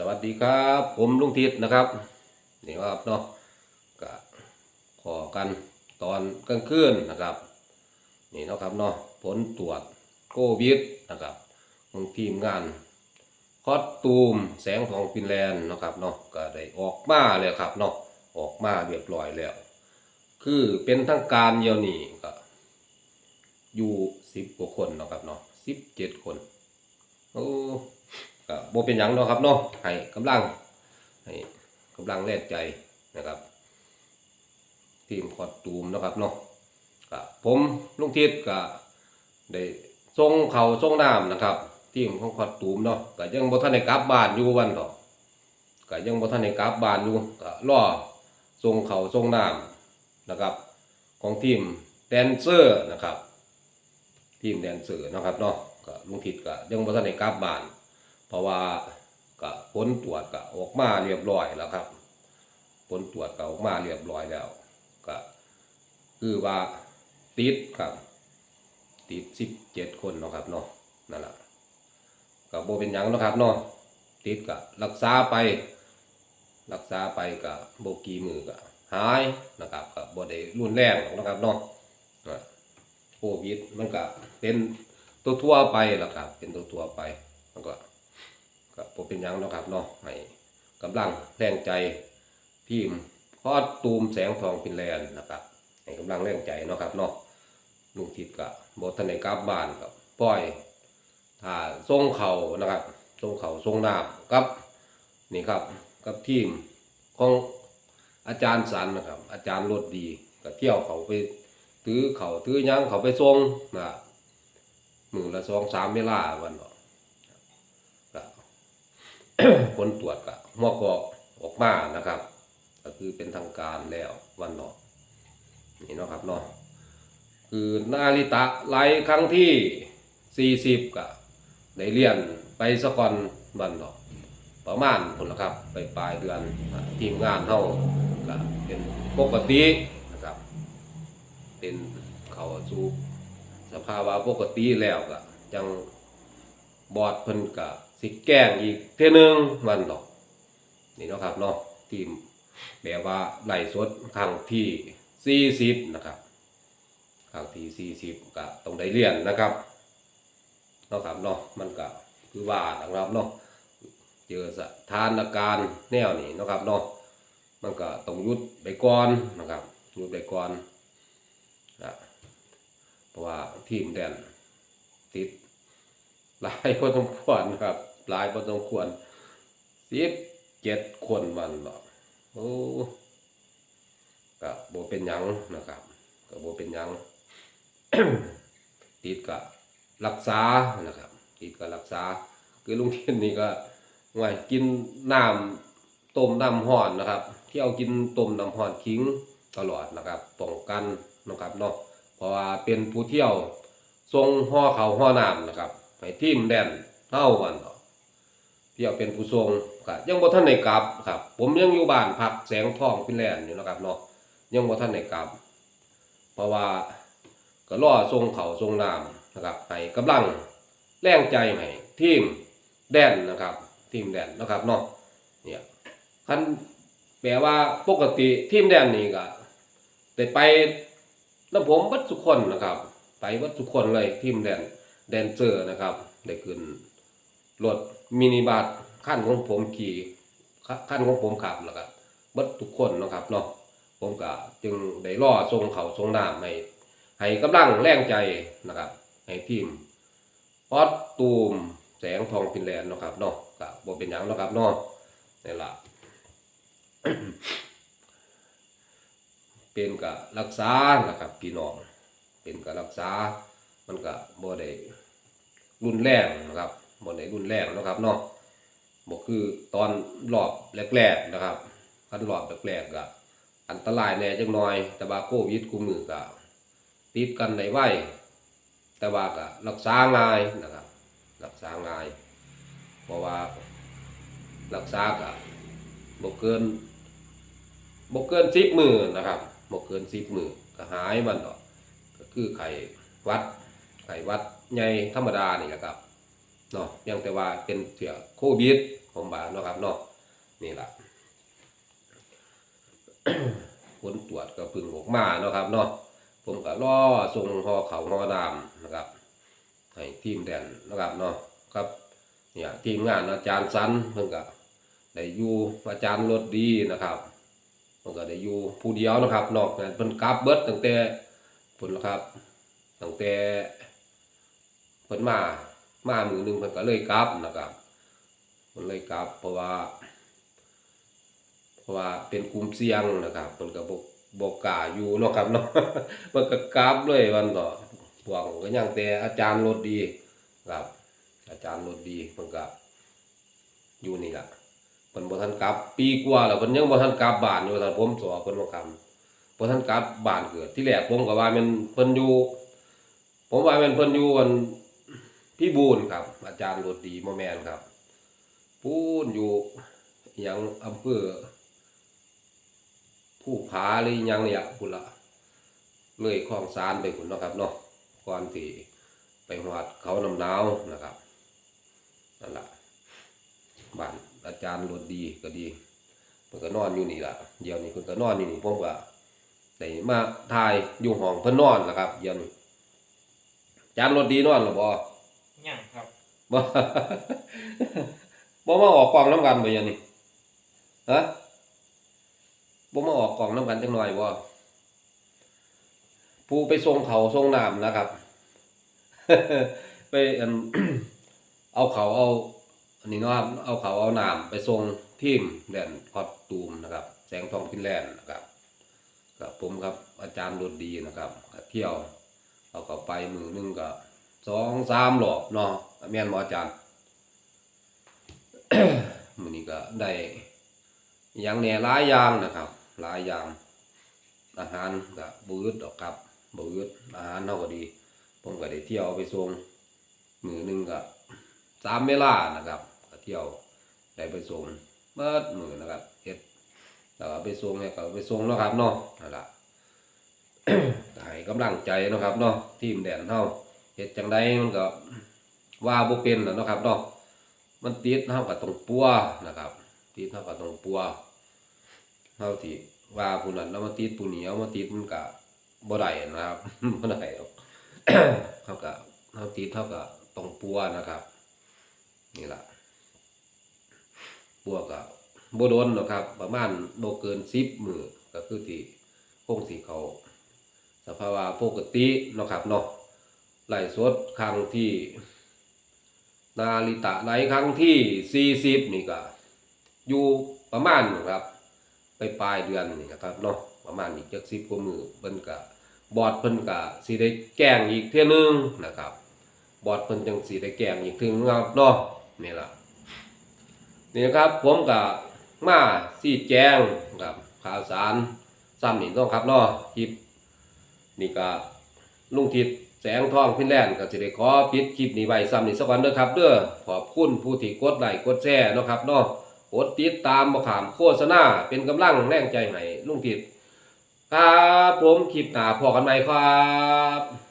สวัสดีครับ ผมลุงทิศนะครับนี่ว่าเนาะก็ขอกันตอนกลางคืนนะครับ นี่เนาะครับเนาะผลตรวจโควิดนะครับของทีมงานคอสตูมแสงทองฟินแลนด์นะครับเนาะก็ได้ออกมาแล้วครับเนาะออกมาเรียบร้อยแล้ว คือเป็นทางการเดียวนี่ก็อยู่สิบกว่าคนนะครับเนาะสิบเจ็ดคนโอ้ ก็บ่เป็นหยังเนาะครับเนาะให้กำลังให้กำลังแรงใจนะครับทีมคอดตูมเนาะครับเนาะก็ผมลุงทิศก็ได้ส่งเขาวส่งน้ำนะครับ ทีมของคอดตูมเนาะก็ยังบ่ทันได้กลับบ้านอยู่วันดอกก็ยังบ่ทันได้กลับบ้านอยู่ก็รอส่งเขาวส่งน้ำนะครับ ของทีมแดนเซอร์นะครับ ทีมแดนเซอร์เนาะครับเนาะก็ลุงทิศก็ยังบ่ทันได้กลับบ้าน เพราะว่าก็ผลตรวจก็ออกมาเรียบร้อยแล้วครับ ผลตรวจก็ออกมาเรียบร้อยแล้วก็คือว่าติดครับ ติดสิบเจ็ดคนเนาะครับเนาะนั่นแหละก็บ่เป็นหยังเนาะครับเนาะติดก็รักษาไป รักษาไปก็บ่กี่มือก็หายนะครับก็บ่ได้รุนแรงนะครับเนาะโควิดมันก็เป็นตัวทั่วไปแหละครับ เป็นตัวทั่วไปมันก็ ก็บ่เป็นยังเนาะครับเนาะให้กำลังแรงใจทีมพอดตูมแสงทองฟินแลนด์นะครับให้กำลังแรงใจเนาะครับเนาะลุงทิดก็บ่ทันได้กลับบ้านกับปล่อยถ้าส่งเขานะครับส่งเขาส่งน้ำกับนี่ครับกับทีมของอาจารย์สันนะครับ อาจารย์รถดีก็เที่ยวเขาไปถือเขาถือหยังเขาไปส่งนะมือละสองสามเวลาวันเนาะ ผลตรวจก็หัวกอกออกมานะครับ ก็คือเป็นทางการแล้ววันเนาะนี่เนาะครับเนาะคือนาริตะไลครั้งที่ 40ก็ได้เรียนไปสกอนวันเนาะประมาณผลละครับไปปลายเดือนทีมงานเท่าก็เป็นปกตินะครับ เป็นเขาสู่สภาวะปกติแล้วก็จังบอดเพิ่นก็ สิแกล้งอีกเท่อนึงวันดอก นี่เนาะครับเนาะทีมแบบว่าไล่สดครั้งที่ 40 นะครับครั้งที่ 40ก็ต้องได้เรียนนะครับเนาะครับเนาะมันก็คือว่านะครับเนาะเจอสถานการณ์แนวนี้นะครับเนาะมันก็ต้องยุดไปก่อนนะครับยุดไปก่อนนะเพราะว่าทีมแดนติดหลายพอสมควนครับ หลายพอสมควรสิบเจ็ดคนวันหรอกโอ้ก็บ่เป็นยังนะครับก็บ่เป็นยังติดก็รักษานะครับติดก็รักษา คือลุงเทียนนี่ก็ไว้กินน้ำต้มน้ำห่อนนะครับ ที่ยวกินต้มน้ำห่อนคิงตลอดนะครับป้องกันนะครับเนาะเพราะว่าเป็นผู้เที่ยวทรงห่อเขาห่อน้ำนะครับให้ทีมแดนเท่ากันเนาะ เที่ยวเป็นผู้ทรงก็ยังบ่ทันได้กลับครับ ผมยังอยู่บ้านพักแสงทองฟินแลนอยู่นะครับเนาะยังบ่ทันได้กลับ เพราะว่าก็รอทรงเขาทรงน้ำนะครับให้กำลังแรงใจให้ทีมแดนนะครับ ทีมแดนนะครับเนาะเนี่ยคันแปลว่าปกติทีมแดนนี่ก็ได้ไปแล้วผมวัดทุคนนะครับ ไปวัดทุคนเลยทีมแดนแดนเซอร์นะครับ ได้ขึ้นรถ มินิบัสขั้นของผมขี่ขั้นของผมขับแล้วก็วัดทุกคนนะครับเนาะผมก็จึงได้ล่อทรงเขาทรงน้ำให้ให้กำลังแรงใจนะครับให้ทีมพอดตูมแสงทองฟินแลนด์นะครับเนาะก็บ่เป็นหยังนะครับเนาะนี่ละเป็นก็รักษานะครับพี่น้องเป็นก็รักษามันก็บ่ได้รุนแรงนะครับ บ่ได้รุนแรงเนะครับเนาะบ่คือตอนรอบแรกๆนะครับคันรอบแรกๆก็อันตรายแน่จังน้อย แต่ว่าโควิดกูมือก็ติดกันได้ไวแต่ว่าก็รักษาง่ายนะครับ รักษาง่าย เพราะว่ารักษาก็บ่เกินบ่เกินสิบมือนะครับบ่เกินสิบมือก็หายมันดอกก็คือไข้หวัดไข้หวัดใหญ่ธรรมดานี่แหละครับ เนาะเพียงแต่ว่าเป็นเสือโควิดผมว่าเนาะครับเนาะนี่แหละผลตรวจก็พึ่งออกมาเนาะครับเนาะผมก็รอส่งหอเขาหอน้ำนะครับให้ทีมแดนนะครับเนาะครับเนี่ยทีมงานอาจารย์สันเพิ่นก็ได้อยู่อาจารย์รถดีนะครับเพิ่นก็ได้อยู่ผู้เดียวนะครับนอกนั้นเพิ่นกลับเบิดตั้งแต่เพิ่นนะครับตั้งแต่เพิ่นมา มามือหนึ่งเพิ่นก็เลยกลับนะครับเพิ่นเลยกลับ เพราะว่า เพราะว่าเป็นกลุ่มเสี่ยงนะครับเพิ่นก็บ่บ่กล้าอยู่เนาะครับเนาะเพิ่นก็กลับเลยวันต่อพวกก็ยังแต่อาจารย์รถดีครับ อาจารย์รถดีเพิ่นก็อยู่นี่แหละเพิ่นบ่ทันกลับ ปีกว่าแล้วเพิ่นยังบ่ทันกลับบ้านอยู่ท่านผมสอเพิ่นบ่คำบ่ทันกลับบ้านเกิดที่แรกผมก็ว่ามันเพิ่นอยู่ผมว่ามันเพิ่นอยู่อัน พี่บูนครับ อาจารย์โรดีบ่แมนครับปูนอยู่ยังอำเภอผู้ผาหรือยังเนี่ยพุ่นละเลยคลองสารไปพุ่นเนาะครับเนาะก่อนที่ไปหวัดเขานำหนาวนะครับนั่นละบ้านอาจารย์รถดีก็ดีเพิ่นก็นอนอยู่นี่ละเดี๋ยวนี้เพิ่นก็นอนอยู่นี่ผมก็ได้มาถ่ายอยู่ห้องเพิ่นนอนล่ะครับเดี๋ยวนี้อาจารย์รถดีนอนหรือบ่ ยังครับบ่บ่มาออกกล่องน้ำกันบ่ยันนี่ฮะบ่มาออกกล่องน้ำกันจังหน่อยบ่ผู้ไปส่งเขาส่งน้ำนะครับ ไปอันเอาเขาเอาอันนี้นะครับเอาเขาเอาน้ำไปส่งทีมแดนคอดตูมนะครับ แสงทองฟินแลนด์นะครับกับผมครับอาจารย์รถดีนะครับเที่ยวเอาเขาไปมือหนึงก็ สองสามรอบเนาะแม่นบ่อาจารย์มื้อนี้ก็ได้อหยังแหน่หลายอย่างนะครับหลายอย่าง อาหารก็บ่อึดดอกครับบ่อึดอาหารเฮาก็ดี ผมก็ได้เที่ยวไปส่งมือหนึงก็สามเวลานะครับก็เที่ยวได้ไปส่งเบิดมือนะครับเฮ็ดแล้วก็ไปส่งให้ก็ไปส่งนะครับเนาะนั่นแหละให้กำลังใจนะครับเนาะทีมแดนเฮา เฮ็ดจังไดมันก็ว่าบ่เป็นนะเนาะครับเนาะมันติดเฮาก็ต้องปัวนะครับ ติดเฮาก็ต้องปัวเฮาที่ว่าผู้นั้นแล้วมาติดผู้นี้เอามาติดมันก็บ่ได้นะครับบ่ได้หรอกเฮาก็เฮาติดเฮาก็ต้องปัวนะครับ นี่แหละปัวก็บ่โดนหรอกครับ ประมาณบ่เกิน10มื้อก็คือที่คงสิเขาสภาวะปกติเนาะครับเนาะ ไหลสดครั้งที่ นาริตะไหลครั้งที่40นี่ก็อยู่ประมาณนะครับ ไปปลายเดือนนี่นะครับเนาะประมาณอีกจัก10กว่ามือเพิ่นก็บอดเพิ่นก็สิได้แก้งอีกเทื่อนึงนะครับ บอดเพิ่นจังสิได้แก้งอีกเทื่อนึงครับเนาะนี่ละนี่นะครับ ผมก็มาชี้แจงครับข่าวสารซ้ำนี่ต้องครับเนาะคลิปนี่ก็ลุงทิศ แสงทองฟินแลนด์ก็จะได้ขอปิดคลิปนี้ไว้ซ้ำนี่สักวันเด้อครับเด้อขอบคุณผู้ที่กดไลค์กดแชร์เนาะครับเนาะกดติดตามมาขามโฆษณาเป็นกำลังแรงใจให้ลุงทิดครับผมคลิปหน้าพอกันใหม่ครับ